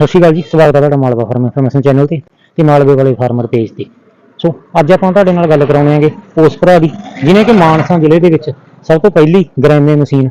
ਸਤਿ ਸ਼੍ਰੀ ਅਕਾਲ ਜੀ, ਸਵਾਗਤ ਹੈ ਤੁਹਾਡਾ ਮਾਲਵਾ ਫਾਰਮ ਇਨਫੋਰਮੇਸ਼ਨ ਚੈਨਲ ਤੇ ਤੇ ਮਾਲਵੇ ਵਾਲੇ ਫਾਰਮਰ ਪੇਜ ਤੇ। ਸੋ, ਅੱਜ ਆਪਾਂ ਤੁਹਾਡੇ ਨਾਲ ਗੱਲ ਕਰਾਉਣੇ ਆਂਗੇ ਉਸ ਭਰਾ ਦੀ ਜਿਹਨੇ ਕਿ ਮਾਨਸਾ ਜ਼ਿਲ੍ਹੇ ਦੇ ਵਿੱਚ ਸਭ ਤੋਂ ਪਹਿਲੀ ਗ੍ਰੈਮੇ ਮਸ਼ੀਨ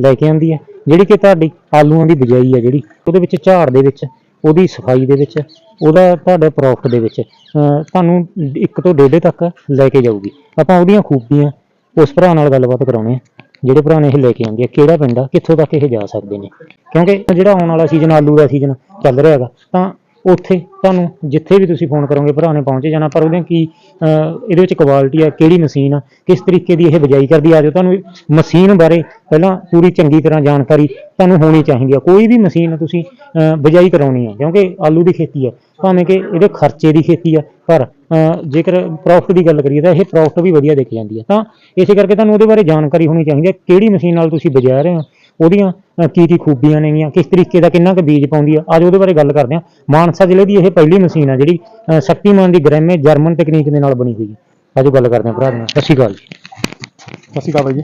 ਲੈ ਕੇ ਆਂਦੀ ਹੈ, ਜਿਹੜੀ ਕਿ ਤੁਹਾਡੀ ਆਲੂਆਂ ਦੀ ਬਿਜਾਈ ਹੈ ਜਿਹੜੀ। ਉਹਦੇ ਵਿੱਚ ਝਾੜ ਦੇ ਵਿੱਚ, ਉਹਦੀ ਸਫ਼ਾਈ ਦੇ ਵਿੱਚ, ਉਹਦਾ ਤੁਹਾਡੇ ਪ੍ਰੋਫਿਟ ਦੇ ਵਿੱਚ ਤੁਹਾਨੂੰ ਇੱਕ ਤੋਂ ਡੇਢੇ ਤੱਕ ਲੈ ਕੇ ਜਾਊਗੀ। ਆਪਾਂ ਉਹਦੀਆਂ ਖੂਬੀਆਂ ਉਸ ਭਰਾ ਨਾਲ ਗੱਲਬਾਤ ਕਰਾਉਣੇ ਆ, ਜਿਹੜੇ ਭਰਾ ਨੇ ਇਹ ਲੈ ਕੇ ਆਉਂਦੇ ਆ, ਕਿਹੜਾ ਪਿੰਡ ਆ, ਕਿੱਥੋਂ ਤੱਕ ਇਹ ਜਾ ਸਕਦੇ ਨੇ। ਕਿਉਂਕਿ ਜਿਹੜਾ ਆਉਣ ਵਾਲਾ ਸੀਜ਼ਨ ਆਲੂ ਦਾ ਸੀਜ਼ਨ ਚੱਲ ਰਿਹਾ ਹੈਗਾ ਤਾਂ ਉੱਥੇ ਤੁਹਾਨੂੰ ਜਿੱਥੇ ਵੀ ਤੁਸੀਂ ਫੋਨ ਕਰੋਗੇ ਭਰਾ ਨੇ ਪਹੁੰਚੇ ਜਾਣਾ ਪਰ ਉਹਦੇ ਕੀ ਇਹਦੇ ਵਿੱਚ ਕੁਆਲਿਟੀ ਆ ਕਿਹੜੀ ਮਸ਼ੀਨ ਆ ਕਿਸ ਤਰੀਕੇ ਦੀ ਇਹ ਬਿਜਾਈ ਕਰਦੀ ਆ ਜੋ ਤੁਹਾਨੂੰ ਮਸ਼ੀਨ ਬਾਰੇ ਪਹਿਲਾਂ ਪੂਰੀ ਚੰਗੀ ਤਰ੍ਹਾਂ ਜਾਣਕਾਰੀ ਤੁਹਾਨੂੰ ਹੋਣੀ ਚਾਹੀਦੀ ਆ। ਕੋਈ ਵੀ ਮਸ਼ੀਨ ਤੁਸੀਂ ਅਹ, ਬਿਜਾਈ ਕਰਾਉਣੀ ਆ ਕਿਉਂਕਿ ਆਲੂ ਦੀ ਖੇਤੀ ਆ ਭਾਵੇਂ ਕਿ ਇਹਦੇ ਖਰਚੇ ਦੀ ਖੇਤੀ ਆ ਪਰ ਜੇਕਰ ਪ੍ਰੋਫਿਟ ਦੀ ਗੱਲ ਕਰੀਏ ਤਾਂ ਇਹ ਪ੍ਰੋਫਿਟ ਵੀ ਵਧੀਆ ਦੇਖ ਜਾਂਦੀ ਆ। ਤਾਂ ਇਸੇ ਕਰਕੇ ਤੁਹਾਨੂੰ ਉਹਦੇ ਬਾਰੇ ਜਾਣਕਾਰੀ ਹੋਣੀ ਚਾਹੀਦੀ ਹੈ ਕਿਹੜੀ ਮਸ਼ੀਨ ਨਾਲ ਤੁਸੀਂ ਬਜਾ ਰਹੇ ਹੋ ਉਹਦੀਆਂ ਕੀ ਕੀ ਖੂਬੀਆਂ ਨੇਗੀਆਂ ਕਿਸ ਤਰੀਕੇ ਦਾ ਕਿੰਨਾ ਕੁ ਬੀਜ ਪਾਉਂਦੀ ਆ ਅੱਜ ਉਹਦੇ ਬਾਰੇ ਗੱਲ ਕਰਦੇ ਹਾਂ ਮਾਨਸਾ ਜ਼ਿਲ੍ਹੇ ਦੀ ਇਹ ਪਹਿਲੀ ਮਸ਼ੀਨ ਆ ਜਿਹੜੀ ਸ਼ਕਤੀਮਾਨ ਦੀ ਗ੍ਰੈਮੇ ਜਰਮਨ ਤਕਨੀਕ ਦੇ ਨਾਲ ਬਣੀ ਹੋਈ ਹੈ। ਅੱਜ ਗੱਲ ਕਰਦੇ ਹਾਂ ਭਰਾ ਦੇ ਨਾਲ। ਸਤਿ ਸ਼੍ਰੀ ਅਕਾਲ ਜੀ। ਸਤਿ ਸ਼੍ਰੀ ਅਕਾਲ ਬਾਈ ਜੀ।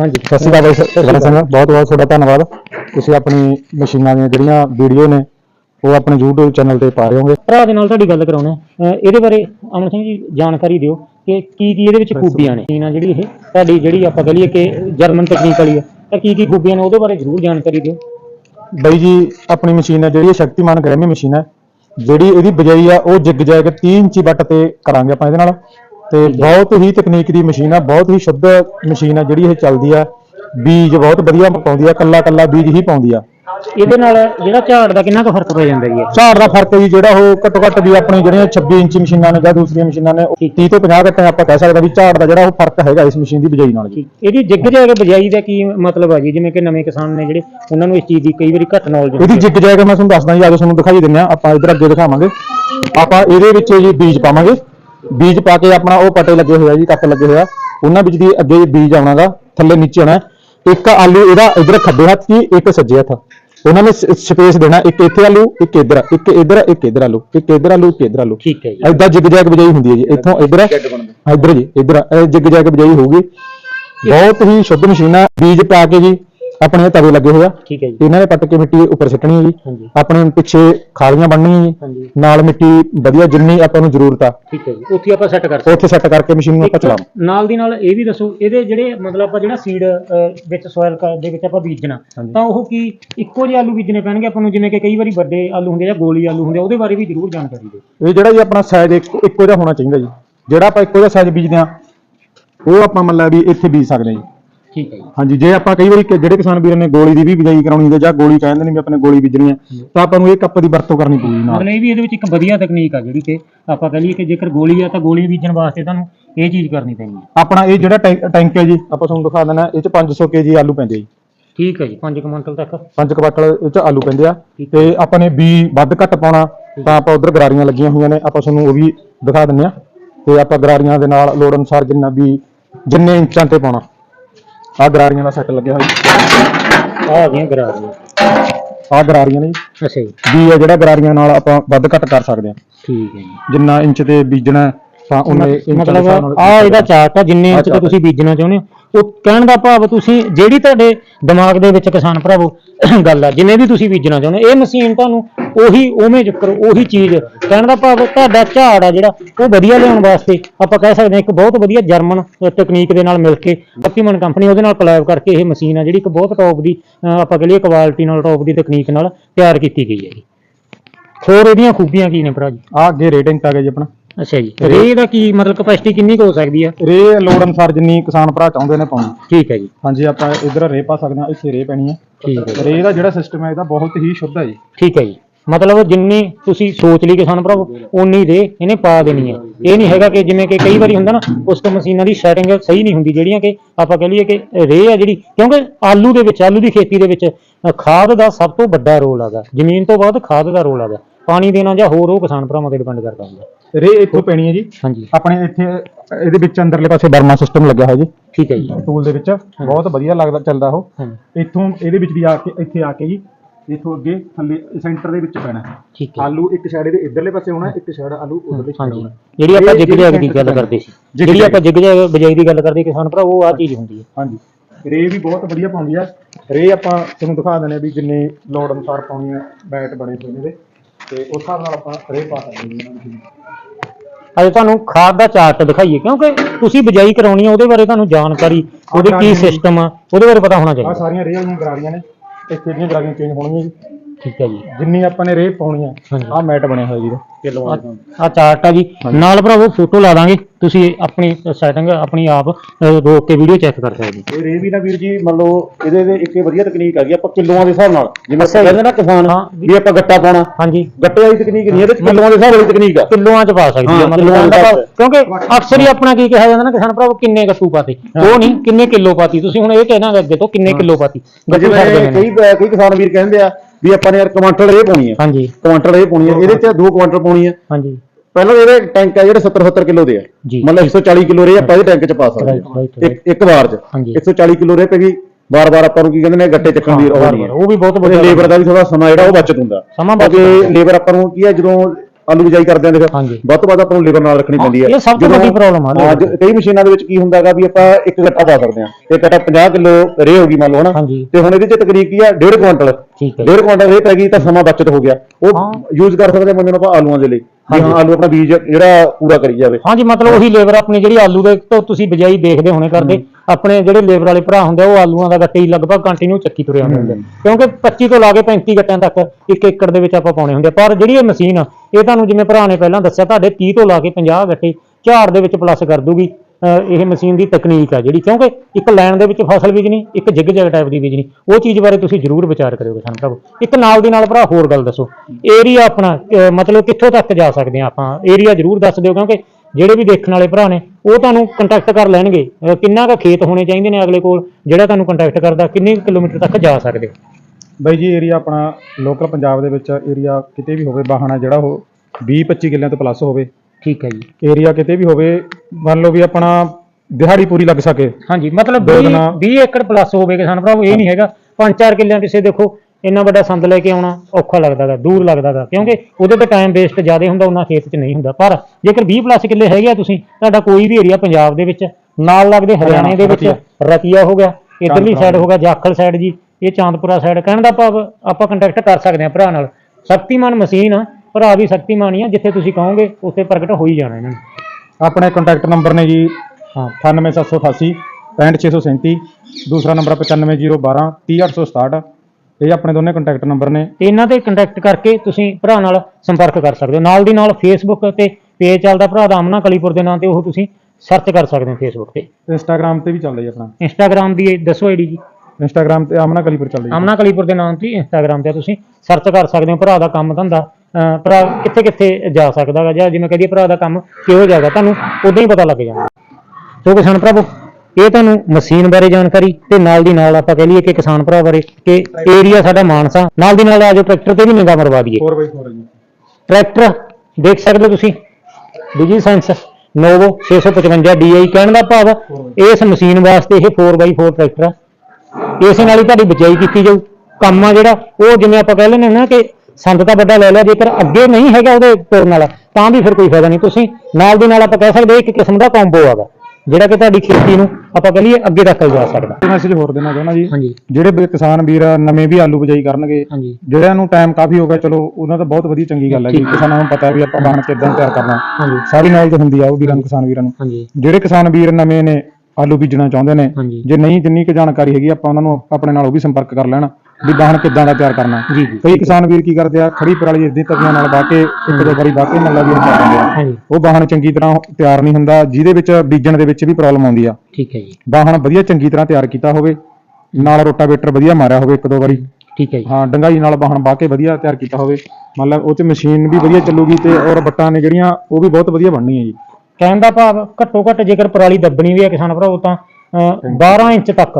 ਹਾਂਜੀ। ਸਤਿ ਸ਼੍ਰੀ ਅਕਾਲ ਬਾਈ ਸਗਨ ਸਿੰਘ ਬਹੁਤ ਬਹੁਤ ਤੁਹਾਡਾ ਧੰਨਵਾਦ। ਤੁਸੀਂ ਆਪਣੀ ਮਸ਼ੀਨਾਂ ਦੀਆਂ ਜਿਹੜੀਆਂ ਵੀਡੀਓ ਨੇ ਉਹ ਆਪਣੇ YouTube ਚੈਨਲ ਤੇ ਪਾ ਰਹੇ ਹੋਗੇ ਭਰਾ ਦੇ ਨਾਲ ਤੁਹਾਡੀ ਗੱਲ ਕਰਾਉਣਾ ਹੈ। ਅਹ, ਇਹਦੇ ਬਾਰੇ ਅਮਨ ਸਿੰਘ ਜੀ ਜਾਣਕਾਰੀ ਦਿਓ ਕਿ ਕੀ ਕੀ ਇਹਦੇ ਵਿੱਚ ਖੂਬੀਆਂ ਨੇ। ਮਸ਼ੀਨ ਆ ਜਿਹੜੀ ਇਹ ਤੁਹਾਡੀ ਜਿਹੜੀ ਆਪਾਂ ਕਹ ਲਈਏ ਕਿ ਜਰਮਨ ਤਕਨੀਕ ਵਾਲੀ ਆ ਤਾਂ ਕੀ ਕੀ ਖੂਬੀਆਂ ਨੇ ਉਹਦੇ ਬਾਰੇ ਜ਼ਰੂਰ ਜਾਣਕਾਰੀ ਦਿਓ। ਬਾਈ ਜੀ ਆਪਣੀ ਮਸ਼ੀਨ ਹੈ ਜਿਹੜੀ ਇਹ ਸ਼ਕਤੀਮਾਨ ਗ੍ਰੈਮੀ ਮਸ਼ੀਨ ਹੈ ਜਿਹੜੀ ਇਹਦੀ ਬਜਾਈ ਆ ਉਹ ਜਿੱਗ ਜੈਗ 3 ਇੰਚੀ ਵੱਟ ਤੇ ਕਰਾਂਗੇ ਆਪਾਂ ਇਹਦੇ ਨਾਲ। ਤੇ ਬਹੁਤ ਹੀ ਤਕਨੀਕ ਦੀ ਮਸ਼ੀਨ ਆ ਬਹੁਤ ਹੀ ਸ਼ੁੱਧ ਮਸ਼ੀਨ ਆ ਜਿਹੜੀ ਇਹ ਚੱਲਦੀ ਆ। ਬੀਜ ਬਹੁਤ ਵਧੀਆ ਪਾਉਂਦੀ ਆ ਕੱਲਾ ਕੱਲਾ ਬੀਜ ਹੀ ਪਾਉਂਦੀ ਆ। ਇਹਦੇ ਨਾਲ ਜਿਹੜਾ ਝਾੜ ਦਾ ਕਿੰਨਾ ਕੁ ਫ਼ਰਕ ਪੈ ਜਾਂਦਾ ਜੀ? ਝਾੜ ਦਾ ਫ਼ਰਕ ਜੀ ਜਿਹੜਾ ਉਹ ਘੱਟੋ ਘੱਟ ਵੀ ਆਪਣੀ ਜਿਹੜੀਆਂ 26 ਇੰਚੀ ਮਸ਼ੀਨਾਂ ਨੇ ਜਾਂ ਦੂਸਰੀਆਂ ਮਸ਼ੀਨਾਂ ਨੇ ਉਹ 30 ਤੋਂ 50 ਘੱਟੇ ਆਪਾਂ ਕਹਿ ਸਕਦੇ ਵੀ ਝਾੜ ਦਾ ਜਿਹੜਾ ਉਹ ਫ਼ਰਕ ਹੈਗਾ ਇਸ ਮਸ਼ੀਨ ਦੀ ਬਜਾਈ ਨਾਲ ਜੀ। ਇਹਦੀ ਜਿੱਗ ਜਾਗ ਬਜਾਈ ਦਾ ਕੀ ਮਤਲਬ ਆ ਜੀ? ਜਿਵੇਂ ਕਿ ਨਵੇਂ ਕਿਸਾਨ ਨੇ ਜਿਹੜੇ ਉਹਨਾਂ ਨੂੰ ਇਸ ਚੀਜ਼ ਦੀ ਕਈ ਵਾਰੀ ਘੱਟ ਨੌਲੇਜ ਇਹਦੀ ਜਿੱਗ ਜਾਏਗਾ ਮੈਂ ਤੁਹਾਨੂੰ ਦੱਸਦਾ ਜੀ ਅੱਜ ਤੁਹਾਨੂੰ ਦਿਖਾਈ ਦਿੰਦੇ ਆ ਆਪਾਂ ਇਧਰ ਅੱਗੇ ਦਿਖਾਵਾਂਗੇ। ਆਪਾਂ ਇਹਦੇ ਵਿੱਚ ਜੀ ਬੀਜ ਪਾਵਾਂਗੇ। ਬੀਜ ਪਾ ਕੇ ਆਪਣਾ ਉਹ ਪੱਟੇ ਲੱਗੇ ਹੋਇਆ ਜੀ ਕੱਟ ਲੱਗੇ ਹੋਇਆ ਉਹਨਾਂ ਵਿੱਚ ਦੀ ਅੱਗੇ ਬੀਜ ਆਉਣਾਗਾ ਥੱਲੇ ਨੀਚੇ ਆਉਣਾ ਇੱਕ ਆਲੂ ਇਹਦਾ ਇਧਰ ਖੱਬੇ ਹੱਥ ਕੀ ਇੱਕ ਸੱਜੇ ਹੱਥ। ਉਹਨਾਂ ਨੇ ਸਪੇਸ ਦੇਣਾ ਇੱਕ ਇੱਥੇ ਆਲੂ ਇੱਕ ਇੱਧਰ ਇੱਕ ਇੱਧਰ ਇੱਕ ਇੱਧਰ ਆਲੂ ਇੱਕ ਇੱਧਰ ਆਲੂ ਇੱਕ ਇੱਧਰ ਆਲੂ। ਠੀਕ ਹੈ ਜੀ। ਏਦਾਂ ਜਿਗ ਜੈਗ ਬਜਾਈ ਹੁੰਦੀ ਹੈ ਜੀ। ਇੱਥੋਂ ਇੱਧਰ ਇੱਧਰ ਜੀ ਇੱਧਰ ਇਹ ਜਿਗ ਜੈਗ ਬਜਾਈ ਹੋਊਗੀ। ਬਹੁਤ ਹੀ ਸ਼ੁੱਧ ਮਸ਼ੀਨ ਬੀਜ ਪਾ ਕੇ ਜੀ ਆਪਣੇ ਇਹ ਤਵੇ ਲੱਗੇ ਹੋਇਆ ਠੀਕ ਹੈ ਜੀ। ਇਹਨਾਂ ਨੇ ਪੱਟ ਕੇ ਮਿੱਟੀ ਉੱਪਰ ਸਿੱਟਣੀ ਹੈ ਜੀ। ਹਾਂਜੀ। ਆਪਣੇ ਪਿੱਛੇ ਖਾਲੀਆਂ ਬਣਨੀਆਂ ਜੀ। ਨਾਲ ਮਿੱਟੀ ਵਧੀਆ ਜਿੰਨੀ ਆਪਾਂ ਨੂੰ ਜ਼ਰੂਰਤ ਆ। ਠੀਕ ਹੈ ਜੀ। ਉੱਥੇ ਆਪਾਂ ਸੈੱਟ ਕਰ ਸਕਦੇ ਉੱਥੇ ਸੈੱਟ ਕਰਕੇ ਮਸ਼ੀਨ ਨੂੰ ਆਪਾਂ ਚਲਾਵਾਂ। ਨਾਲ ਦੀ ਨਾਲ ਇਹ ਵੀ ਦੱਸੋ ਇਹਦੇ ਜਿਹੜੇ ਮਤਲਬ ਆਪਾਂ ਜਿਹੜਾ ਸੀਡ ਵਿੱਚ ਸੋਇਲ ਦੇ ਵਿੱਚ ਆਪਾਂ ਬੀਜਣਾ ਹਾਂਜੀ। ਤਾਂ ਉਹ ਕੀ ਇੱਕੋ ਜਿਹੇ ਆਲੂ ਬੀਜਣੇ ਪੈਣਗੇ? ਆਪਾਂ ਨੂੰ ਜਿਵੇਂ ਕਿ ਕਈ ਵਾਰੀ ਵੱਡੇ ਆਲੂ ਹੁੰਦੇ ਆ ਜਾਂ ਗੋਲੀ ਆਲੂ ਹੁੰਦੇ ਆ ਉਹਦੇ ਬਾਰੇ ਵੀ ਜ਼ਰੂਰ ਜਾਣਕਾਰੀ ਦਿਓ। ਇਹ ਜਿਹੜਾ ਜੀ ਆਪਣਾ ਸਾਈਜ਼ ਇੱਕੋ ਜਿਹਾ ਹੋਣਾ ਚਾਹੀਦਾ ਜੀ। ਜਿਹੜਾ ਆਪਾਂ ਇੱਕੋ ਜਿਹਾ ਸਾਈਜ਼ ਬੀਜਦੇ ਆ ਉਹ ਆਪਾਂ ਮਤਲਬ ਵੀ ਇੱਥੇ ਬੀਜ ਸਕਦੇ ਹਾਂ ਜੀ। ਠੀਕ ਹੈ ਜੀ। ਹਾਂਜੀ ਜੇ ਆਪਾਂ ਕਈ ਵਾਰੀ ਕਿ- ਜਿਹੜੇ ਕਿਸਾਨ ਵੀਰਾਂ ਨੇ ਗੋਲੀ ਦੀ ਵੀ ਬਿਜਾਈ ਕਰਾਉਣੀ ਹੁੰਦੀ ਹੈ ਜਾਂ ਗੋਲੀ ਕਹਿੰਦੇ ਨੇ ਵੀ ਆਪਣੇ ਗੋਲੀ ਬੀਜਣੀ ਹੈ ਤਾਂ ਆਪਾਂ ਨੂੰ ਇਹ ਕੱਪ ਦੀ ਵਰਤੋਂ ਕਰਨੀ ਪਊਗੀ ਨਾਲ। ਮਤਲਬ ਇਹ ਵੀ ਇਹਦੇ ਵਿੱਚ ਇੱਕ ਵਧੀਆ ਤਕਨੀਕ ਆ ਜਿਹੜੀ ਕਿ ਆਪਾਂ ਕਹ ਲਈਏ ਕਿ ਜੇਕਰ ਗੋਲੀ ਆ ਤਾਂ ਗੋਲੀ ਬੀਜਣ ਵਾਸਤੇ ਤੁਹਾਨੂੰ ਇਹ ਚੀਜ਼ ਕਰਨੀ ਪੈਣੀ ਹੈ ਆਪਣਾ ਇਹ ਜਿਹੜਾ ਟੈਂ- ਟੈਂਕ ਹੈ ਜੀ ਆਪਾਂ ਤੁਹਾਨੂੰ ਦਿਖਾ ਦਿੰਦਾ ਇਹ ਚ 500 ਕੇਜੀ ਆਲੂ ਪੈਂਦੇ ਜੀ। ਠੀਕ ਹੈ ਜੀ 5 ਕੁਇੰਟਲ ਤੱਕ। ਪੰਜ ਕਵਾਟਲ ਇਹ ਚ ਆਲੂ ਪੈਂਦੇ ਆ ਤੇ ਆਪਾਂ ਨੇ ਬੀ ਵੱਧ ਘੱਟ ਪਾਉਣਾ ਤਾਂ ਆਪਾਂ ਉਧਰ ਗਰਾਰੀਆਂ ਲੱਗੀਆਂ ਹੋਈਆਂ ਨੇ ਆਪਾਂ ਤੁਹਾਨੂੰ ਉਹ ਵੀ ਦਿਖਾ ਦਿੰਨੇ ਆ ਤੇ ਆਪਾਂ ਗਰਾਰੀਆਂ ਦੇ ਨਾਲ ਲੋੜ ਅਨੁਸਾਰ ਜਿੰਨਾ ਵੀ ਜਿੰਨੇ ਇੰਚਾਂ ਤੇ ਪਾਉਣਾ। ਆ ਗਰਾਰੀਆਂ ਦਾ ਸੈੱਟ ਲੱਗਿਆ ਹੋਇਆ ਆ ਗਈਆਂ ਗਰਾਰੀਆਂ। ਆ ਗਰਾਰੀਆਂ ਨੇ ਅੱਛਾ ਜੀ। ਬੀ ਆ ਜਿਹੜਾ ਗਰਾਰੀਆਂ ਨਾਲ ਆਪਾਂ ਵੱਧ ਘੱਟ ਕਰ ਸਕਦੇ ਆ ਠੀਕ ਹੈ ਜੀ। ਜਿੰਨਾ ਇੰਚ ਤੇ ਬੀਜਣਾ ਹੈ, ਤਾਂ ਉਹਨੇ ਮਤਲਬ ਆ ਇਹਦਾ ਚਾਰਟ ਆ ਜਿੰਨੇ ਇੰਚ ਤੇ ਤੁਸੀਂ ਬੀਜਣਾ ਚਾਹੁੰਦੇ ਹੋ। ਉਹ ਕਹਿਣ ਦਾ ਭਾਵ ਤੁਸੀਂ ਜਿਹੜੀ ਤੁਹਾਡੇ ਦਿਮਾਗ ਦੇ ਵਿੱਚ ਕਿਸਾਨ ਭਰਾਵੋ ਗੱਲ ਆ ਜਿੰਨੇ ਵੀ ਤੁਸੀਂ ਬੀਜਣਾ ਚਾਹੁੰਦੇ ਹੋ, ਇਹ ਮਸ਼ੀਨ ਤੁਹਾਨੂੰ ਉਹੀ ਉਵੇਂ ਜ਼ਿਕਰ ਉਹੀ ਚੀਜ਼ ਕਹਿਣ ਦਾ ਭਾਵ ਤੁਹਾਡਾ ਝਾੜ ਆ ਜਿਹੜਾ ਉਹ ਵਧੀਆ ਲਿਆਉਣ ਵਾਸਤੇ ਆਪਾਂ ਕਹਿ ਸਕਦੇ ਹਾਂ ਇੱਕ ਬਹੁਤ ਵਧੀਆ ਜਰਮਨ ਤਕਨੀਕ ਦੇ ਨਾਲ ਮਿਲ ਕੇ ਬੱਕੀਮਨ ਕੰਪਨੀ ਉਹਦੇ ਨਾਲ ਕੋਲੈਬ ਕਰਕੇ ਇਹ ਮਸ਼ੀਨ ਆ ਜਿਹੜੀ ਇੱਕ ਬਹੁਤ ਟੌਪ ਦੀ ਆਪਾਂ ਕਹ ਲਈਏ ਕੁਆਲਿਟੀ ਨਾਲ ਟੌਪ ਦੀ ਤਕਨੀਕ ਨਾਲ ਤਿਆਰ ਕੀਤੀ ਗਈ ਹੈ ਜੀ। ਹੋਰ ਇਹਦੀਆਂ ਖੂਬੀਆਂ ਕੀ ਨੇ ਭਰਾ ਜੀ? ਆ ਅੱਗੇ ਰੇਟਿੰਗ ਆ ਗਿਆ ਜੀ ਆਪਣਾ। ਅੱਛਾ ਜੀ। ਰੇ ਦਾ ਕੀ ਮਤਲਬ ਕਪੈਸਿਟੀ ਕਿੰਨੀ ਕੁ ਹੋ ਸਕਦੀ ਆ? ਰੇ ਲੋੜ ਅਨੁਸਾਰ ਜਿੰਨੀ ਕਿਸਾਨ ਭਰਾ ਚਾਹੁੰਦੇ ਨੇ ਪਾਉਣੀ। ਠੀਕ ਹੈ ਜੀ। ਹਾਂਜੀ ਆਪਾਂ ਇਧਰ ਰੇ ਪਾ ਸਕਦੇ ਹਾਂ ਇੱਥੇ ਰੇ ਪੈਣੀ ਹੈ। ਠੀਕ ਹੈ ਰੇ ਦਾ ਜਿਹੜਾ ਸਿਸਟਮ ਹੈ ਇਹਦਾ ਬਹੁਤ ਹੀ ਸ਼ੁੱਧ ਹੈ ਜੀ। ਠੀਕ ਹੈ ਜੀ। ਮਤਲਬ ਜਿੰਨੀ ਤੁਸੀਂ ਸੋਚ ਲਈ ਕਿਸਾਨ ਭਰਾਵੋ ਉਨੀ ਦੇ ਇਹਨੇ ਪਾ ਦੇਣੀ ਹੈ। ਇਹ ਨਹੀਂ ਹੈਗਾ ਕਿ ਜਿਵੇਂ ਕਿ ਕਈ ਵਾਰੀ ਹੁੰਦਾ ਨਾ ਉਸ ਤੋਂ ਮਸ਼ੀਨਾਂ ਦੀ ਸੈਟਿੰਗ ਸਹੀ ਨਹੀਂ ਹੁੰਦੀ ਜਿਹੜੀਆਂ ਕਿ ਆਪਾਂ ਕਹ ਲਈਏ ਕਿ ਰੇ ਆ ਜਿਹੜੀ ਕਿਉਂਕਿ ਆਲੂ ਦੇ ਵਿੱਚ ਆਲੂ ਦੀ ਖੇਤੀ ਦੇ ਵਿੱਚ ਅ, ਖਾਦ ਦਾ ਸਭ ਤੋਂ ਵੱਡਾ ਰੋਲ ਹੈਗਾ ਜ਼ਮੀਨ ਤੋਂ ਬਾਅਦ ਖਾਦ ਦਾ ਰੋਲ ਹੈਗਾ ਪਾਣੀ ਦੇਣਾ ਜਾਂ ਹੋਰ ਉਹ ਕਿਸਾਨ ਭਰਾਵਾਂ ਤੇ ਡਿਪੈਂਡ ਕਰਦਾ ਹੁੰਦਾ। ਰੇ ਇੱਥੋਂ ਪੈਣੀ ਹੈ ਜੀ? ਹਾਂਜੀ। ਆਪਣੇ ਇੱਥੇ ਇਹਦੇ ਵਿੱਚ ਅੰਦਰਲੇ ਪਾਸੇ ਬਰਮਾ ਸਿਸਟਮ ਲੱਗਿਆ ਹੋਇਆ ਜੀ। ਠੀਕ ਹੈ ਜੀ। ਟੂਲ ਦੇ ਵਿੱਚ। ਬਹੁਤ ਵਧੀਆ ਲੱਗਦਾ ਚੱਲਦਾ ਉਹ। ਹਾਂ ਇੱਥੋਂ ਇਹਦੇ ਵਿੱਚ ਦੀ ਆ ਕੇ ਇੱਥੇ ਆ ਕੇ ਜੀ ਇੱਥੋਂ ਅੱਗੇ ਥੱਲੇ ਸੈਂਟਰ ਦੇ ਵਿੱਚ ਪੈਣਾ। ਠੀਕ ਹੈ। ਆਲੂ ਇੱਕ ਸਾਈਡ ਦੇ ਇਧਰਲੇ ਪਾਸੇ ਹੋਣਾ ਇੱਕ ਸਾਈਡ ਆਲੂ ਉਧਰਲੇ ਹਾਂਜੀ ਹੋਣਾ। ਜਿਹੜੀ ਆਪਾਂ ਜਿਗ ਜਾਗ ਦੀ ਗੱਲ ਕਰਦੇ ਸੀ। ਜਿਗ ਜਿਹੜੀ। ਆਪਾਂ ਜਿਗ ਜਾਗ ਬਜਾਈ ਦੀ ਗੱਲ ਕਰਦੇ ਕਿਸਾਨ ਭਰਾ ਉਹ ਆ ਚੀਜ਼ ਹੁੰਦੀ ਹੈ। ਹਾਂਜੀ। ਰੇ ਵੀ ਬਹੁਤ ਵਧੀਆ ਪਾਉਂਦੀ ਆ। ਰੇ ਆਪਾਂ ਤੁਹਾਨੂੰ ਦਿਖਾ ਦਿੰਦੇ ਹਾਂ ਵੀ ਜਿੰਨੇ ਲੋੜ ਅਨੁਸਾਰ ਪਾਉਣੀ ਹੈ ਬੈਟ ਬਣੇ ਹੋਏ ਨੇ ਇਹਦੇ। ਤੇ ਉਸ ਹਿਸਾਬ ਨਾਲ ਆਪਾਂ ਰੇ ਪਾ ਸਕਦੇ ਹਾਂ ਇਹਨਾਂ ਨੂੰ। ਅੱਜ ਤੁਹਾਨੂੰ ਖਾਦ ਦਾ ਚਾਰਟ ਦਿਖਾਈਏ ਕਿਉਂਕਿ ਤੁਸੀਂ ਬਿਜਾਈ ਕਰਾਉਣੀ ਆ ਉਹਦੇ ਬਾਰੇ ਤੁਹਾਨੂੰ ਜਾਣਕਾਰੀ ਉਹਦੇ ਕੀ ਸਿਸਟਮ ਆ ਉਹਦੇ ਬਾਰੇ ਪਤਾ ਹੋਣਾ ਆ ਚਾਹੀਦਾ। ਸਾਰੀਆਂ ਰੇ ਵਾਲੀਆਂ ਗਰਾਰੀਆਂ ਨੇ ਇੱਥੇ ਦੀਆਂ ਗਰਾਰੀਆਂ ਚੇਂਜ ਹੋਣਗੀਆਂ ਜੀ। ਠੀਕ ਹੈ ਜੀ। ਜਿੰਨੀ ਆਪਾਂ ਨੇ ਰੇ ਪਾਉਣੀ ਆ ਹਾਂਜੀ। ਆ ਮੈਟ ਬਣਿਆ ਹੋਇਆ ਜੀ ਇਹਦਾ। ਕਿਲੋ ਆ ਚਾਰਟ ਆ ਜੀ। ਨਾਲ ਭਰਾਵੋ ਫੋਟੋ ਲਾ ਦਾਂਗੇ। ਤੁਸੀਂ ਆਪਣੀ ਸੈਟਿੰਗ ਆਪਣੀ ਆਪ ਰੋਕ ਕੇ ਵੀਡੀਓ ਚੈੱਕ ਕਰ ਸਕਦੇ ਹੋ ਇਹ ਰੇ ਵੀ ਨਾ ਵੀਰ ਜੀ ਮੰਨ ਲਓ ਇਹਦੇ ਦੇ ਇੱਕ ਇਹ ਵਧੀਆ ਤਕਨੀਕ ਆ ਗਈ। ਆਪਾਂ ਕਿਲੋਆਂ ਦੇ ਹਿਸਾਬ ਨਾਲ ਜਿਵੇਂ ਆਪਾਂ ਕਹਿੰਦੇ ਨਾ ਕਿਸਾਨ ਹਾਂ। ਵੀ ਆਪਾਂ ਗੱਟਾ ਪਾਉਣਾ। ਹਾਂਜੀ। ਗੱਟੇ ਵਾਲੀ ਤਕਨੀਕ ਨਹੀਂ ਇਹਦੇ ਚ ਕਿਲੋਆਂ ਦੇ ਹਿਸਾਬ ਵਾਲੀ ਤਕਨੀਕ ਆ। ਕਿਲੋਆਂ ਚ ਪਾ ਸਕਦੀ ਹੈ ਹਾਂ, ਮਤਲਬ ਕਿੱਲੋਆਂ ਦਾ ਚ ਭਾਵ- ਕਿਉਂਕਿ ਅਕਸਰ ਹੀ ਆਪਣਾ ਕੀ ਕਿਹਾ ਜਾਂਦਾ ਨਾ ਕਿਸਾਨ ਭਰਾਵੋ ਕਿੰਨੇ ਗੱਟੂ ਪਾਤੇ। ਉਹ ਨਹੀਂ ਕਿੰਨੇ ਕਿਲੋ ਪਾਤੀ। ਤੁਸੀਂ ਹੁਣ ਇਹ ਕਹਿਣਾ ਅੱਗੇ ਤੋਂ ਕਿੰਨੇ ਕਿਲੋ ਪਾਤੀ। ਗੱਟੂ ਛੱਡ ਜਿਵੇਂ ਦੇਣੇ ਨੇ। ਕਈ ਕਈ ਕਿਸਾਨ ਵੀਰ ਕਹਿੰਦੇ ਆ ਵੀ ਆਪਾਂ ਨੇ ਯਾਰ ਕੁਆਂਟਲ ਰੇ ਪਾਉਣੀ ਆ। ਹਾਂਜੀ। ਕੁਆਂਟਲ ਰੇ ਪਾਉਣੀ ਆ ਇਹਦੇ ਚ 2 ਕੁਆਂਟਲ ਪਾਉਣੀ ਆ। ਹਾਂਜੀ। ਪਹਿਲਾਂ ਇਹਦੇ ਟੈਂਕ ਆ ਜਿਹੜੇ 70 70 ਕਿਲੋ ਦੇ ਆ। ਮਤਲਬ 140 ਕਿਲੋ ਰੇ ਆਪਾਂ ਇਹਦੇ ਟੈਂਕ ਚ ਪਾ ਸਕਦੇ ਆ। ਇੱਕ ਇੱਕ ਵਾਰ ਚ। ਹਾਂਜੀ। 140 ਕਿਲੋ ਰੇ ਪੈ ਗਈ ਵਾਰ-ਵਾਰ ਆਪਾਂ ਨੂੰ ਕੀ ਕਹਿੰਦੇ ਨੇ ਗੱਟੇ ਚੱਕਣ ਦੀ ਉਹ ਨਹੀਂ ਹੈ ਉਹ ਵੀ ਬਹੁਤ ਵਧੀਆ ਲੇਬਰ ਦਾ ਵੀ ਥੋੜਾ ਸਮਾਂ ਜਿਹੜਾ ਉਹ ਬਚਤ ਹੁੰਦਾ। ਸਮਾਂ ਕਿਉਂਕਿ ਲੇਬਰ ਆਪਾਂ ਨੂੰ ਕੀ ਹੈ ਜਦੋਂ ਆਲੂ ਬਿਜਾਈ ਕਰਦੇ ਆਂ ਦੇਖ। ਵੱਧ ਤੋਂ ਵੱਧ ਆਪਾਂ ਨੂੰ ਲੇਬਰ ਨਾਲ ਰੱਖਣੀ ਪੈਂਦੀ ਹੈ। ਇਹ ਸਭ ਤੋਂ ਵੱਡੀ problem ਆ ਹਾਂ, labor ਜ- ਕਈ ਮਸ਼ੀਨਾਂ ਦੇ ਵਿੱਚ ਕੀ ਹੁੰਦਾ ਹੈਗਾ ਵੀ ਆਪਾਂ ਇੱਕ ਗੱਟਾ ਪਾ ਸਕਦੇ ਹਾਂ ਤੇ ਗੱਟਾ 50 ਕਿਲੋ ਰੇ ਹੋ ਗਈ ਮੰਨ ਲਓ ਹਨਾ। ਤੇ ਹੁਣ ਇਹਦੇ ਚ ਤਕਨੀਕ ਕੀ ਆ? 1.5 ਕੁਇੰਟਲ ਠੀਕ ਹੈ 1.5 ਕੁਇੰਟਲ ਰੇ ਪੈ ਗਈ ਤਾਂ ਸਮਾਂ ਬਚਤ ਹੋ ਗਿਆ। ਉਹ। ਯੂਜ਼ ਕਰ ਸਕਦੇ ਬੰਦੇ ਨੂੰ ਆਪਾਂ ਆਲੂਆਂ ਦੇ ਲਈ। ਹਾਂ। ਆਲੂ ਆਪਣਾ ਬੀਜ ਜਿਹੜਾ ਪੂਰਾ ਕਰੀ ਜਾਵੇ। ਹਾਂਜੀ ਮਤਲਬ ਉਹੀ ਲੇਬਰ ਆਪਣੀ ਜਿਹੜੀ ਆਲੂ ਦੇ ਤੋਂ ਤੁਸੀਂ ਬਿਜਾਈ ਦੇਖਦੇ ਹੋਣੇ ਕਰਦੇ ਆਪਣੇ ਜਿਹੜੇ ਲੇਬਰ ਵਾਲੇ ਭਰਾ ਹੁੰਦੇ ਆ ਉਹ ਆਲੂਆਂ ਦਾ ਗੱਟੇ ਹੀ ਲਗਭਗ ਕੰਟੀਨਿਊ ਚੱਕੀ ਤੁਰੇ ਆਉਂਦੇ ਹੁੰਦੇ। ਕਿਉਂਕਿ 25 ਤੋਂ ਲਾ ਕੇ 35 ਗੱਟਿਆਂ ਤੱਕ ਇੱਕ ਏਕੜ ਦੇ ਵਿੱਚ ਆਪਾਂ ਪਾਉਣੇ ਹੁੰਦੇ ਆ। ਪਰ ਜਿਹੜੀ ਇਹ ਮਸ਼ੀਨ ਆ ਇਹ ਤੁਹਾਨੂੰ ਜਿਵੇਂ ਭਰਾ ਨੇ ਪਹਿਲਾਂ ਦੱਸਿਆ ਤੁਹਾਡੇ 30 ਤੋਂ ਲਾ ਕੇ 50 ਗੱਟੇ ਝਾੜ ਦੇ ਵਿੱਚ ਪਲੱਸ ਕਰ ਦੂਗੀ। ਅਹ ਇਹ ਮਸ਼ੀਨ ਦੀ ਤਕਨੀਕ ਆ ਜਿਹੜੀ। ਕਿਉਂਕਿ ਇੱਕ ਲਾਈਨ ਦੇ ਵਿੱਚ ਫਸਲ ਬੀਜਣੀ ਇੱਕ ਜਿਗ ਜਗ ਟਾਈਪ ਦੀ ਬੀਜਣੀ ਉਹ ਚੀਜ਼ ਬਾਰੇ ਤੁਸੀਂ ਜ਼ਰੂਰ ਵਿਚਾਰ ਕਰਿਓ ਕਿਸਾਨ ਭਰਾਵੋ ਇੱਕ ਨਾਲ ਦੀ ਨਾਲ ਭਰਾ ਹੋਰ ਗੱਲ ਦੱਸੋ। ਏਰੀਆ ਆਪਣਾ ਅਹ ਮਤਲਬ ਕਿੱਥੋਂ ਤੱਕ ਜਾ ਸਕਦੇ ਆ ਆਪਾਂ? ਏਰੀਆ ਜ਼ਰੂਰ ਦੱਸ ਦਿਓ ਕਿਉਂਕਿ ਜਿਹੜੇ ਵੀ ਦੇਖਣ ਵਾਲੇ ਭਰਾ ਨੇ ਉਹ ਤੁਹਾਨੂੰ ਕੰਟੈਕਟ ਕਰ ਲੈਣਗੇ। ਅਹ ਕਿੰਨਾ ਕੁ ਖੇਤ ਹੋਣੇ ਚਾਹੀਦੇ ਨੇ ਅਗਲੇ ਕੋਲ ਜਿਹੜਾ ਤੁਹਾਨੂੰ ਕੰਟੈਕਟ ਕਰਦਾ ਕਿੰਨੇ ਕੁ ਕਿਲੋਮੀਟਰ ਤੱਕ ਜਾ ਸਕਦੇ ਬਾਈ ਜੀ ਏਰੀਆ ਆਪਣਾ ਲੋਕਲ ਪੰਜਾਬ ਦੇ ਵਿੱਚ ਏਰੀਆ ਕਿਤੇ ਵੀ ਹੋਵੇ ਬਾਹਣਾ ਜਿਹੜਾ ਉਹ 20 25 ਕਿੱਲਿਆਂ ਤੋਂ ਪਲੱਸ ਹੋਵੇ। ਠੀਕ ਹੈ ਜੀ। ਏਰੀਆ ਕਿਤੇ ਵੀ ਹੋਵੇ ਮੰਨ ਲਓ ਵੀ ਆਪਣਾ ਦਿਹਾੜੀ ਪੂਰੀ ਲੱਗ ਸਕੇ। ਹਾਂਜੀ ਮਤਲਬ ਦੋ 20 ਦਿਨਾਂ- 20 ਏਕੜ ਪਲੱਸ ਹੋਵੇ ਕਿਸਾਨ ਭਰਾਵੋ ਇਹ ਨਹੀਂ ਹੈਗਾ। ਪੰਜ ਚਾਰ ਕਿੱਲਿਆਂ ਕਿਸੇ ਦੇਖੋ ਇੰਨਾ ਵੱਡਾ ਸੰਦ ਲੈ ਕੇ ਆਉਣਾ ਔਖਾ ਲੱਗਦਾਗਾ ਦੂਰ ਲੱਗਦਾਗਾ ਕਿਉਂਕਿ ਉਹਦੇ ਤੇ ਟਾਈਮ ਵੇਸਟ ਜ਼ਿਆਦਾ ਹੁੰਦਾ ਉਹਨਾਂ ਖੇਤ 'ਚ ਨਹੀਂ ਹੁੰਦਾ। ਪਰ ਜੇਕਰ 20 ਪਲੱਸ ਕਿੱਲੇ ਹੈਗੇ ਆ ਤੁਸੀਂ ਤੁਹਾਡਾ ਕੋਈ ਵੀ ਏਰੀਆ ਪੰਜਾਬ ਦੇ ਵਿੱਚ ਨਾਲ ਲੱਗਦੇ ਹਰਿਆਣੇ ਦੇ ਵਿੱਚ ਰਤੀਆ। ਹੋ ਗਿਆ ਇਧਰਲੀ ਸਾਈਡ ਹੋ ਗਿਆ ਜਾਖਲ ਸਾਈਡ ਜੀ ਇਹ ਚਾਂਦਪੁਰਾ ਸਾਈਡ ਕਹਿਣ ਦਾ ਭਾਵ ਆਪਾਂ ਕੰਟੈਕਟ ਕਰ ਸਕਦੇ ਹਾਂ ਭਰਾ ਨਾਲ। ਸ਼ਕਤੀਮਾਨ ਮਸ਼ੀਨ ਆ ਭਰਾ ਵੀ ਸ਼ਕਤੀਮਾਨ ਹੀ ਆ ਜਿੱਥੇ ਤੁਸੀਂ ਕਹੋਗੇ ਉੱਥੇ ਪ੍ਰਗਟ ਹੋ ਹੀ ਜਾਣਾ ਇਹਨਾਂ ਨੇ। ਆਪਣੇ ਕੰਟੈਕਟ ਨੰਬਰ ਨੇ ਜੀ ਹਾਂ 98788 65637 ਦੂਸਰਾ ਨੰਬਰ 95012 30867 ਇਹ ਆਪਣੇ ਦੋਨੇ ਕੰਟੈਕਟ ਨੰਬਰ ਨੇ। ਇਹਨਾਂ ਤੇ ਕੰਟੈਕਟ ਕਰਕੇ ਤੁਸੀਂ ਭਰਾ ਨਾਲ ਸੰਪਰਕ ਕਰ ਸਕਦੇ ਹੋ। ਨਾਲ ਦੀ ਨਾਲ ਫੇਸਬੁੱਕ ਤੇ ਪੇਜ ਚੱਲਦਾ ਭਰਾ ਦਾ ਅਮਨਾ ਕਲੀਪੁਰ ਦੇ ਨਾਂ ਤੇ ਉਹ ਤੁਸੀਂ ਸਰਚ ਕਰ ਸਕਦੇ ਹੋ ਫੇਸਬੁੱਕ ਤੇ। ਇੰਸਟਾਗ੍ਰam ਤੇ ਵੀ ਚੱਲਦਾ ਜੀ ਆਪਣਾ। ਇੰਸਟਾਗ੍ਰam ਦੀ ਦੱਸੋ ਆਈਡੀ ਜੀ। ਇੰਸਟਾਗ੍ਰam ਤੇ ਆਮਨਾ ਕਲੀਪੁਰ ਚੱਲਦਾ ਜੀ ਅਮਨਾ ਕਲੀਪੁਰ ਦੇ ਨਾਮ ਤੇ ਇੰਸਟਾਗ੍ਰam ਤੇ ਤੁਸੀਂ ਸਰਚ ਕਰ ਸਕਦੇ ਹੋ ਭਰਾ ਦਾ ਕੰਮ ਧੰਦਾ। ਅਹ ਭਰਾ ਕਿੱਥੇ ਕਿੱਥੇ ਜਾ ਸਕਦਾ ਗਾ ਜਾਂ ਜਿਵੇਂ ਕਹਦੀਏ ਭਰਾ ਦਾ ਕੰਮ ਕਿਹੋ ਜਿਹਾ ਗਾ ਤੁਹਾਨੂੰ ਉਦਾਂ ਹੀ ਪਤਾ ਲੱਗ ਜਾਣਾ ਸੋ ਕਿਸਾਨ ਭਰਾਵੋ ਇਹ ਤੁਹਾਨੂੰ ਮਸ਼ੀਨ ਬਾਰੇ ਜਾਣਕਾਰੀ ਤੇ ਨਾਲ ਦੀ ਨਾਲ ਆਪਾਂ ਕਹਿ ਲਈਏ ਕਿ ਕਿਸਾਨ ਭਰਾ ਬਾਰੇ ਕਿ ਏਰੀਆ ਸਾਡਾ ਮਾਨਸਾ ਨਾਲ ਦੀ ਨਾਲ ਆਜੋ ਟਰੈਕਟਰ ਤੇ ਵੀ ਨਿਗਾਹ ਮਰਵਾ ਦਈਏ। 4x4 ਜੀ। ਟਰੈਕਟਰ ਦੇਖ ਸਕਦੇ ਹੋ ਤੁਸੀਂ? ਡਿਜੀ ਸਾਇੰਸ ਨੋਵੋ 655 DI ਕਹਿਣ ਦਾ ਭਾਵ ਇਸ ਮਸ਼ੀਨ ਵਾਸਤੇ ਇਹ 4x4 ਟਰੈਕਟਰ ਆ। ਇਸੇ ਨਾਲ ਹੀ ਤੁਹਾਡੀ ਬਚਾਈ ਕੀਤੀ ਜਾਊ। ਕੰਮ ਆ ਜਿਹੜਾ ਉਹ ਜਿਵੇਂ ਆਪਾਂ ਕਹਿ ਲੈਂਦੇ ਹਾਂ ਨਾ ਕਿ ਸੰਦ ਤਾਂ ਵੱਡਾ ਲੈ ਲਿਆ ਜੇਕਰ ਅੱਗੇ ਨਹੀਂ ਹੈਗਾ ਉਹਦੇ ਤੁਰਨ ਵਾਲਾ ਤਾਂ ਵੀ ਫਿਰ ਕੋਈ ਫਾਇਦਾ ਨਹੀਂ। ਤੁਸੀਂ ਨਾਲ ਦੀ ਨਾਲ ਆਪਾਂ ਕਹਿ ਸਕਦੇ ਇੱਕ ਕਿਸਮ ਦਾ ਕੰਬੋ ਹੈਗਾ ਜਿਹੜਾ ਕਿ ਤੁਹਾਡੀ ਖੇਤੀ ਨੂੰ ਆਪਾਂ ਕਹ ਲਈਏ ਅੱਗੇ ਤੱਕ ਜਾ ਸਕਦਾ। ਮੈਸੇਜ ਹੋਰ ਦੇਣਾ ਚਾਹੁੰਦਾ ਜੀ ਹਾਂਜੀ। ਜਿਹੜੇ ਵੀ ਕਿਸਾਨ ਵੀਰ ਆ, ਨਵੇਂ ਵੀ ਆਲੂ ਬਜਾਈ ਕਰਨਗੇ ਹਾਂਜੀ। ਜਿਹੜਿਆਂ ਨੂੰ ਟਾਈਮ ਕਾਫੀ ਹੋ ਗਿਆ ਚਲੋ ਉਹਨਾਂ ਦਾ ਬਹੁਤ ਵਧੀਆ ਚੰਗੀ ਗੱਲ ਹੈ ਜੀ। ਕਿਸਾਨਾਂ ਨੂੰ ਪਤਾ ਵੀ ਆਪਾਂ ਬਾਣ ਕਿੱਦਾਂ ਤਿਆਰ ਕਰਨਾ। ਹਾਂਜੀ। ਸਾਰੀ ਨੌਲੇਜ ਹੁੰਦੀ ਆ ਉਹ ਵੀਰਾਂ ਨੂੰ ਕਿਸਾਨ ਵੀਰਾਂ ਨੂੰ। ਹਾਂਜੀ। ਜਿਹੜੇ ਕਿਸਾਨ ਵੀਰ ਨਵੇਂ ਨੇ ਆਲੂ ਬੀਜਣਾ ਚਾਹੁੰਦੇ ਨੇ ਹਾਂਜੀ। ਜੇ ਨਹੀਂ ਜਿੰਨੀ ਕੁ ਜਾਣਕਾਰੀ ਹੈਗੀ ਆਪਾਂ ਉਹਨਾਂ ਨੂੰ ਆਪਣੇ ਨਾਲ ਉਹ ਵੀ ਸੰਪਰਕ ਕਰ ਲੈਣ। ਵੀ ਬਾਣ ਕਿੱਦਾਂ ਦਾ ਤਿਆਰ ਕਰਨਾ। ਜੀ ਜੀ। ਕਈ ਕਿਸਾਨ ਵੀਰ ਕੀ ਕਰਦੇ ਆ ਖੜੀ ਪਰਾਲੀ ਇਸਦੀ ਤਵੀਆਂ ਨਾਲ ਵਾਹ ਕੇ ਇੱਕ ਦੋ ਵਾਰੀ ਵਾਹ ਕੇ ਨੱਲਾ ਵੀ ਕਰ ਦਿੰਦੇ ਆ। ਹਾਂਜੀ। ਉਹ ਬਾਹਣ ਚੰਗੀ ਤਰ੍ਹਾਂ ਤਿਆਰ ਨਹੀਂ ਹੁੰਦਾ ਜਿਹਦੇ ਵਿੱਚ ਬੀਜਣ ਦੇ ਵਿੱਚ ਵੀ ਪ੍ਰੋਬਲਮ ਆਉਂਦੀ ਆ। ਠੀਕ ਹੈ ਜੀ। ਬਾਹਣ ਵਧੀਆ ਚੰਗੀ ਤਰ੍ਹਾਂ ਤਿਆਰ ਕੀਤਾ ਹੋਵੇ ਨਾਲ ਰੋਟਾਵੇਟਰ ਵਧੀਆ ਮਾਰਿਆ ਹੋਵੇ ਇੱਕ ਦੋ ਵਾਰੀ। ਠੀਕ ਹੈ ਜੀ। ਹਾਂ ਡੰਗਾਈ ਨਾਲ ਬਾਹਣ ਬਾਹ ਕੇ ਵਧੀਆ ਤਿਆਰ ਕੀਤਾ ਹੋਵੇ। ਮਤਲਬ ਉਹ ਤੇ ਮਸ਼ੀਨ ਵੀ ਵਧੀਆ ਚੱਲੂਗੀ ਤੇ ਔਰ ਬੱਟਾਂ ਨੇ ਜਿਹੜੀਆਂ ਉਹ ਵੀ ਬਹੁਤ ਵਧੀਆ ਬਣਨੀਆਂ ਜੀ। ਕਹਿਣ ਦਾ ਭਾਵ ਘੱਟੋ ਘੱਟ ਜੇਕਰ ਪਰਾਲੀ ਦੱਬਣੀ ਵੀ ਹੈ ਕਿਸਾਨ ਭਰਾਵੋ ਤਾਂ 12 ਇੰਚ ਤੱਕ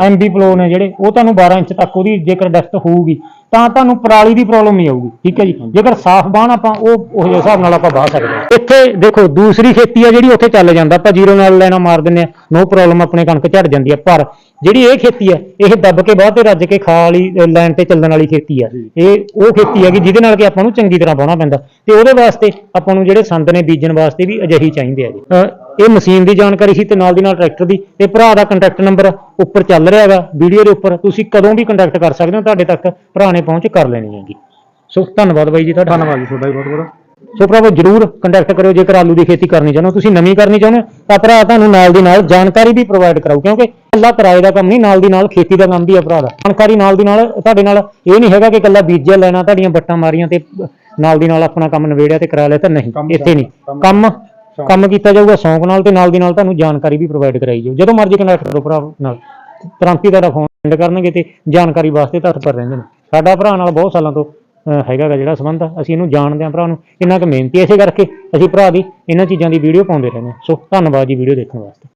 ਐਮਬੀ ਪਲੋ ਨੇ ਜਿਹੜੇ ਉਹ ਤੁਹਾਨੂੰ 12 ਇੰਚ ਤੱਕ ਉਹਦੀ ਜੇਕਰ ਡੈਪਥ ਹੋਊਗੀ ਤਾਂ ਤੁਹਾਨੂੰ ਪਰਾਲੀ ਦੀ ਪ੍ਰੋਬਲਮ ਨਹੀਂ ਆਊਗੀ। ਠੀਕ ਹੈ ਜੀ? ਜੇਕਰ ਸਾਫ਼ ਬਾਣ ਆਪਾਂ ਉਹ ਉਹ ਜਿਹੇ ਹਿਸਾਬ ਨਾਲ ਆਪਾਂ ਬਾਹ ਸਕਦੇ ਹਾਂ। ਇੱਥੇ ਦੇਖੋ ਦੂਸਰੀ ਖੇਤੀ ਆ ਜਿਹੜੀ ਉੱਥੇ ਚੱਲ ਜਾਂਦਾ। ਆਪਾਂ ਜ਼ੀਰੋ ਨਾਲ ਲੈਣਾ ਮਾਰ ਦਿੰਦੇ ਆ ਨੋ ਪ੍ਰੋਬਲਮ ਆਪਣੇ ਕਣਕ ਝੜ ਜਾਂਦੀ ਆ। ਪਰ ਜਿਹੜੀ ਇਹ ਖੇਤੀ ਆ ਇਹ ਦੱਬ ਕੇ ਬਾਅਦ ਤੇ ਰੱਜ ਕੇ ਖਾ ਵਾਲੀ ਲਾਈਨ ਤੇ ਚੱਲਣ ਵਾਲੀ ਖੇਤੀ ਆ। ਇਹ ਉਹ ਖੇਤੀ ਹੈਗੀ ਜਿਹਦੇ ਨਾਲ ਕਿ ਆਪਾਂ ਨੂੰ ਚੰਗੀ ਤਰ੍ਹਾਂ ਬਾਉਣਾ ਪੈਂਦਾ। ਤੇ ਉਹਦੇ ਵਾਸਤੇ ਆਪਾਂ ਨੂੰ ਜਿਹੜੇ ਸੰਦ ਨੇ ਬੀਜਣ ਵਾਸਤੇ ਵੀ ਅਜਿਹੀ ਚਾਹੀਦੇ ਆ ਜੀ। ਇਹ ਮਸ਼ੀਨ ਦੀ ਜਾਣਕਾਰੀ ਸੀ ਤੇ ਨਾਲ ਦੀ ਨਾਲ ਟਰੈਕਟਰ ਦੀ। ਤੇ ਭਰਾ ਦਾ ਕੰਟੈਕਟ ਨੰਬਰ ਉੱਪਰ ਚੱਲ ਰਿਹਾ ਹੈਗਾ ਵੀਡੀਓ ਦੇ ਉੱਪਰ ਤੁਸੀਂ ਕਦੋਂ ਵੀ ਕੰਟੈਕਟ ਕਰ ਸਕਦੇ ਹੋ ਤੁਹਾਡੇ ਤੱਕ ਭਰਾ ਨੇ ਪਹੁੰਚ ਕਰ ਲੈਣੀ ਹੈਗੀ। ਸੋ ਧੰਨਵਾਦ ਬਾਈ ਜੀ ਤੁਹਾਡਾ। ਧੰਨਵਾਦ ਜੀ ਤੁਹਾਡਾ ਬਹੁਤ ਬਹੁਤ। ਸੋ ਭਰਾਵੋ ਜਰੂਰ ਕੰਟੈਕਟ ਕਰਿਓ ਜੇਕਰ ਆਲੂ ਦੀ ਖੇਤੀ ਕਰਨੀ ਚਾਹੁੰਦੇ ਹੋ ਤੁਸੀਂ ਨਵੀਂ ਕਰਨੀ ਚਾਹੁੰਦੇ ਹੋ ਤਾਂ ਭਰਾ ਤੁਹਾਨੂੰ ਨਾਲ ਦੀ ਨਾਲ ਜਾਣਕਾਰੀ ਵੀ ਪ੍ਰੋਵਾਈਡ ਕਰਾਉ ਕਿਉਂਕਿ ਇਕੱਲਾ ਕਿਰਾਏ ਦਾ ਕੰਮ ਨਹੀਂ ਨਾਲ ਦੀ ਨਾਲ ਖੇਤੀ ਦਾ ਕੰਮ ਵੀ ਆ ਭਰਾ ਦਾ। ਜਾਣਕਾਰੀ ਨਾਲ ਦੀ ਨਾਲ ਤੁਹਾਡੇ ਨਾਲ ਇਹ ਨਹੀਂ ਹੈਗਾ ਕਿ ਇਕੱਲਾ ਬੀਜਿਆ ਲੈਣਾ ਤੁਹਾਡੀਆਂ ਬੱਟਾਂ ਮਾਰੀਆਂ ਤੇ ਨਾਲ ਦੀ ਨਾਲ ਆਪਣਾ ਕੰਮ ਨਵੇੜਿਆ ਤੇ ਕਰਾ ਲਿਆ ਤਾਂ ਨਹੀਂ ਇੱਥੇ ਨਹੀਂ। ਕੰਮ- ਕੰਮ ਕੀਤਾ ਜਾਊਗਾ ਸ਼ੌਂਕ ਨਾਲ ਤੇ ਨਾਲ ਦੀ ਨਾਲ ਤੁਹਾਨੂੰ ਜਾਣਕਾਰੀ ਵੀ ਪ੍ਰੋਵਾਈਡ ਕਰਾਈ ਜਾਊ। ਜਦੋਂ ਮਰਜ਼ੀ ਕੰਟੈਕਟ ਕਰੋ ਭਰਾ ਨਾਲ। ਤੁਰੰਤ ਹੀ ਤੁਹਾਡਾ ਫੋਨ ਅਟੈਂਡ ਕਰਨਗੇ ਤੇ ਜਾਣਕਾਰੀ ਵਾਸਤੇ ਤਤਪਰ ਰਹਿੰਦੇ ਨੇ। ਸਾਡਾ ਭਰਾ ਨਾਲ ਬਹੁਤ ਸਾਲਾਂ ਤੋਂ ਅਹ, ਹੈਗਾ ਗਾ ਜਿਹੜਾ ਸੰਬੰਧ ਆ। ਅਸੀਂ ਇਹਨੂੰ ਜਾਣਦੇ ਹਾਂ ਭਰਾ ਨੂੰ। ਇੰਨਾ ਕੁ ਮਿਹਨਤੀ ਐ, ਇਸੇ ਕਰਕੇ ਅਸੀਂ ਭਰਾ ਦੀ ਇਹਨਾਂ ਚੀਜ਼ਾਂ ਦੀ ਵੀਡੀਓ ਪਾਉਂਦੇ ਰਹਿੰਦੇ ਹਾਂ ਸੋ ਧੰਨਵਾਦ ਜੀ ਵੀਡੀਓ ਦੇਖਣ ਵਾਸਤੇ।